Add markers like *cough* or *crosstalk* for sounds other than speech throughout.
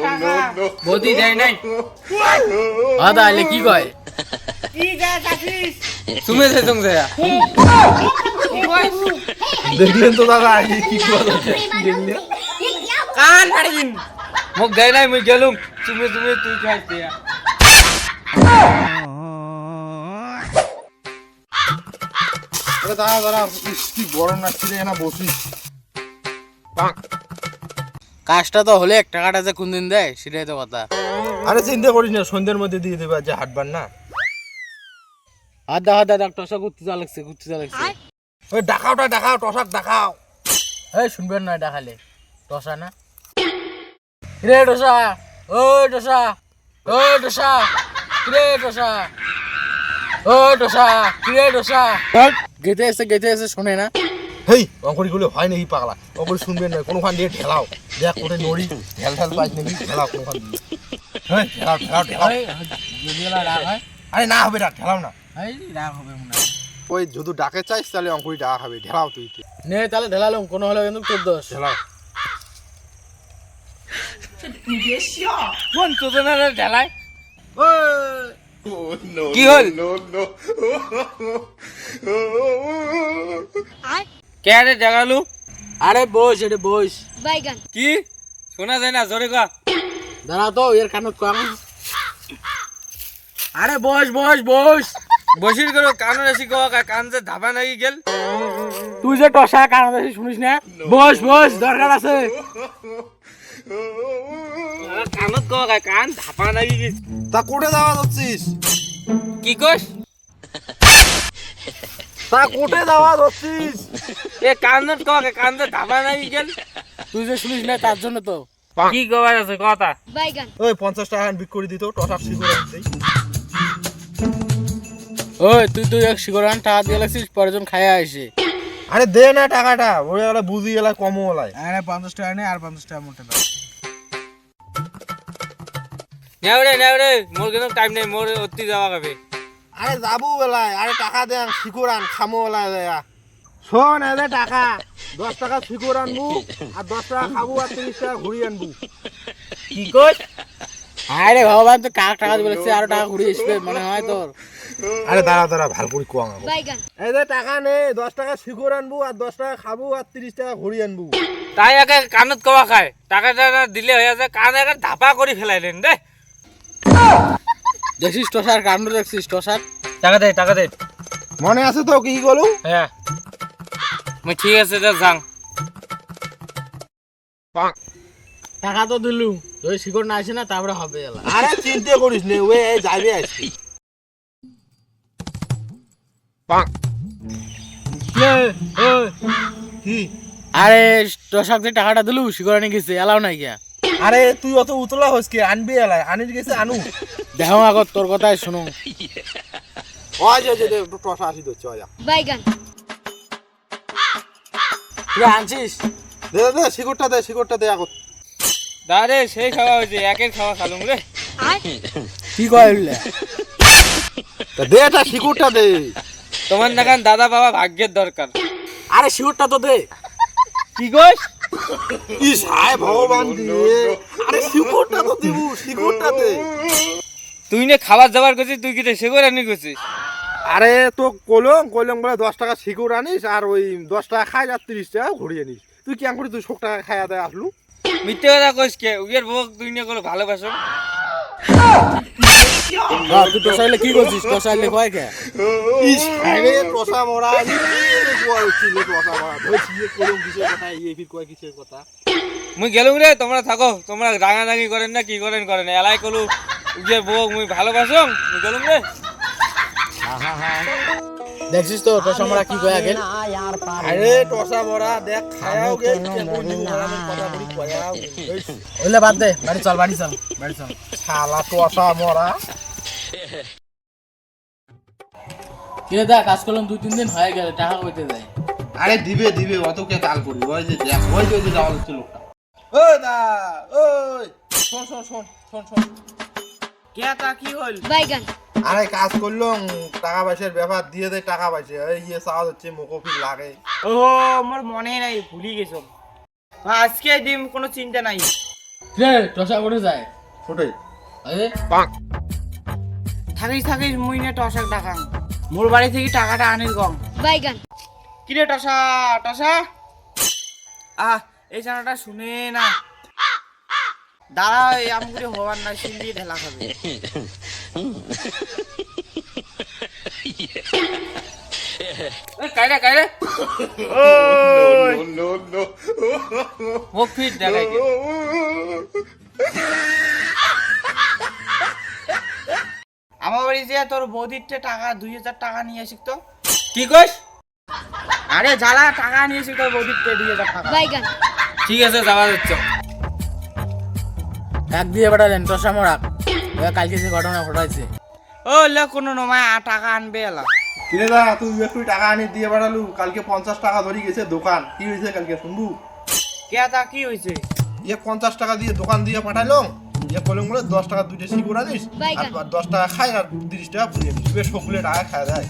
টাকা বৌদি দেয় নাই হ্যাঁ তাহলে কি কয় কি দেয় চাকরিস তুমি সে তুমি কি কয় দেখলেন তো দাদা আগে কি কথা দেখলেন কান ফাড়ি দিন মোক দেয় নাই মুই গেলুম তুমি তুমি তুই খাইছ দিয়া আরে দাঁড়া দাঁড়া ইস, কি গরম লাগছিল না বসিস কাজটা তো হলে টাকাটা যে কোন দিন দেয় সেটাই তো কথা। আরে চিন্তা করিস না সন্ধ্যের মধ্যে দিয়ে দেবে যে হাটবার না। ডাক্তার ঘুরতে যা লাগছে ঘুরতে যা লাগছে। ওই ডাকাওটা ডাকাও টসাক ডাকাও এই শুনবেন না ডাকালে টসা না? রে টসা? ওই টসা। ওই টসা। রে টসা? ওই টসা। রে টসা? গেতে এসে গেতে এসে শোনে না। হেই অঙ্করি গুলো হয় নাকি পাগলা। অঙ্করি শুনবেন না কোনোখান দিয়ে ঠেলাও। দেখ কোথায় নড়ি ঢেল ঢেল পাইস নাকি ঠেলাও কোনোখান দিয়ে। হ্যাঁ। আরে না হবে না ঠেলাও না। রাগ হবে ওই যদি ডাকে চাইস তাহলে অঙ্কুরি ডাকা খাবে ঢেলাও তুই। নে তাহলে ঢেলালাম কোনো হলে কিন্তু তোর দোষ ঢেলাও কোন চোদনারে ঢেলায় কি হল? কে রে জাগালু? আরে বস এটা বস। বাইগান। কি? শোনা যায় না জোরে কা দাঁড়া তো এর কানত কম আরে বস বস বস। বসির করো কানে এসি কো কান যে ধাবা নাকি গেল। তুই যে টসা কান এসি শুনিস না? বস বস দরকার আছে। কানত কো কান ধাপা নাকি গেল তা কোটে যাওয়া যাচ্ছিস? কি কস? তা কোটে যাওয়া যাচ্ছিস এ কানত কো কান যে ধাবা নাকি গেল। তুই যে শুনিস না তার জন্য তো। কি? কবার আছে কথা বাইগান। ওই পঞ্চাশ টাকা বিক করে দিত টসাক শিখরে দিতেই ওই তুই তুই এক শিকরান টাকা দিয়ে লাগছিস পরের খাইয়া আসে। আরে দে না টাকাটা ওই ওরা বুঝি গেলা কমও ওলাই আরে পঞ্চাশ টাকা নেই আর পঞ্চাশ টাকা মোটে দাও। নেওরে নেওরে মোর কিন্তু টাইম নেই মোর অতি যাওয়া খাবে আরে যাব বেলায় আরে টাকা দেন শিকুর আন খামো বেলায় দেয়া শোন এদে টাকা দশ টাকা শিকুর আনবু আর দশ টাকা খাব আর তিরিশ টাকা ঘুরিয়ে আনবু। কি কর আরে ভগবান তো কাক টাকা দিবে? লাগছে আরও টাকা ঘুরিয়ে আসবে মনে হয় তোর। আরে দাঁড়া দাঁড়া ভালো করে কোয়া আমাকে এই যে টাকা নেই দশ টাকা শিকুর আনবু আর দশ টাকা খাব আর তিরিশ টাকা ঘুরিয়ে আনবু। তাই আগে কানত কওয়া খায়। টাকা টাকা দিলে হয়ে যায় কান আগে ধাপা করে ফেলাইলেন দে দেখছিস টসার কাণ্ড দেখছিস টসার টাকা দে টাকা দে। মনে আছে তো কি গলু? হ্যাঁ। মই ঠিক আছে যা। যাং টাকা তো দিলু। ওই শিকড় না আসে না তারপরে হবে এলা। আরে চিন্তা করিস নে ওই এই যাবে কি? আরে টসাক যে টাকাটা দিলু শিকড় নিয়ে গেছে এলাও নাই গিয়া। আরে তুই অত উতলা হস কি? আনবি এলাই আনির গেছে আনু। দেখো আগত তোর কথাই শুনো ওই যে যে টসা আসি তো চয়া বাইগান তুই আনছিস? দে দে, দে শিকড়টা দে শিকড়টা দে আগত। দাদে সেই খাওয়া হয়েছে একের খাওয়া খালুম রে। আয়। কি কয় দে এটা শিকড়টা দে। তোমার দেখান দাদা বাবা ভাগ্যের দরকার। আরে শিকড়টা তো দে। কি কইস? ইস হায় ভগবান দিয়ে। আরে শিকড়টা তো দিব শিকড়টা দে। তুই নে খাবার দাবার করছিস তুই কি শিকড় আনি করছিস? আরে তো কলম কলম বলে দশ টাকা শিকড় আনিস আর ওই দশ টাকা খাই আর তিরিশ টাকা ঘুরিয়ে নিস। তুই কেমন করে তুই শোক টাকা খাইয়া দেয় আসলু? মিথ্যে কথা কইস কে? উইয়ের ভোগ তুই নিয়ে কোনো ভালোবাসো। তুই টসাইলে কি করছিস? টসাইলে কয় কে? ইস আরে টসা মরা আমি কি কোয়া টসা মরা? ধরছি এ কলম কিসের কথা? ইয়ে ফির কয় কিসের কথা? মুই গেলুম রে তোমরা থাকো তোমরা রাঙারাঙি করেন না কি করেন করেন এলাই কলু উইয়ের বউ মুই ভালোবাসো মুই গেলুম রে। দেখছিস তো টসা মরা কি কয় আগে আরে টসা দেখ খায়াও গে কেমন দিব আমি কথা বলি কয়াও ওইলে বাদ দে বাড়ি চল বাড়ি চল বাড়ি চল। শালা টসা মরা কিরে দা কাজ করলাম দুই তিন দিন হয়ে গেল টাকা কইতে দেয় আরে দিবে দিবে অত কে কাল করি ওই যে দেখ ওই যে ওই হচ্ছে লোকটা। ওই দা ওই শোন শোন শোন শোন শোন। কে তা কি হল বাইগান। আরে কাজ করলাম টাকা পয়সার ব্যাপার দিয়ে দে টাকা পয়সা। এই ইয়ে চাওয়া হচ্ছে মুখোফি লাগে। ও আমার মনে নাই ভুলি গেছো। আজকে দিম কোনো চিন্তা নাই। রে টসা করে যায়? ওটাই আরে। থাকিস থাকিস মুই নে টসাক টাকা মোর বাড়ি থেকে টাকাটা আনির কম বাইগান। কিরে টসা টসা? আহ এই জানাটা শুনে না। দাঁড়া এই আমগুলি হওয়ার না দিয়ে ঢেলা খাবে। *laughs* কাইরে কাইরে মুখ ফিট দেখাই আমার বাড়ি যে তোর টাকা দুই হাজার টাকা নিয়ে আসিক তো। কি কইস? আরে জ্বালা টাকা নিয়ে আসিক তোর দুই হাজার টাকা। ঠিক আছে যাওয়া যাচ্ছে। কাক দিয়ে পাঠালেন টসা মরাক এবার কালকে যে ঘটনা ঘটাইছে। ও লে কোনো নমায় আ টাকা আনবে এলা। কিরে দা তুই একটু টাকা আনি দিয়ে বেড়ালু কালকে পঞ্চাশ টাকা ধরে গেছে দোকান। কি হয়েছে কালকে শুনবু? কে তা কি হয়েছে? ইয়ে পঞ্চাশ টাকা দিয়ে দোকান দিয়ে পাঠাইলাম ইয়ে কলম বলে দশ টাকা দুইটা শিকুর আনিস বাইগান। আর দশ টাকা খাই আর তিরিশ টাকা পুড়িয়ে নিস। বেশ সবগুলো টাকা খাওয়া যায়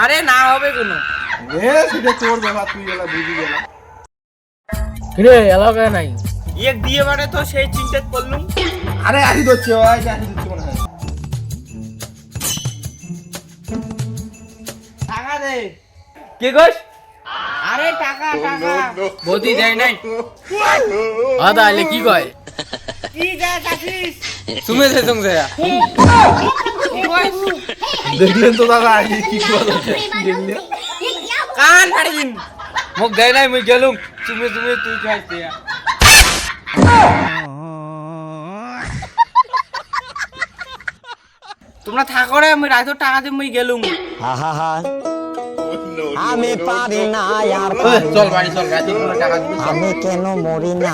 আরে না হবে কোনো। এ সেটা তোর ব্যাপার তুই গেলা বুঝি গেলা। রে এলাকা নাই? এক দিয়ে বারে তো সেই চিন্তা করলুম আরে আসি ধরছে ওই আসি কে কইস? আরে টাকা টাকা। বৌদি দেয় নাই। আদা আলে কি কয়? কি যায় সে সঙ্গে কি দেখলেন তো দাদা আগে কি কথা দেখলেন। কান ফাড়ি দিন। মোক দেয় নাই মুই গেলুম। তুমি তুমি তুই খাইতে তোমরা থাকো রে আমি রাইতো টাকা দিয়ে মুই গেলুম। আহা আমি পারি না আর চল বাড়ি চল। আমি কেন মরি না?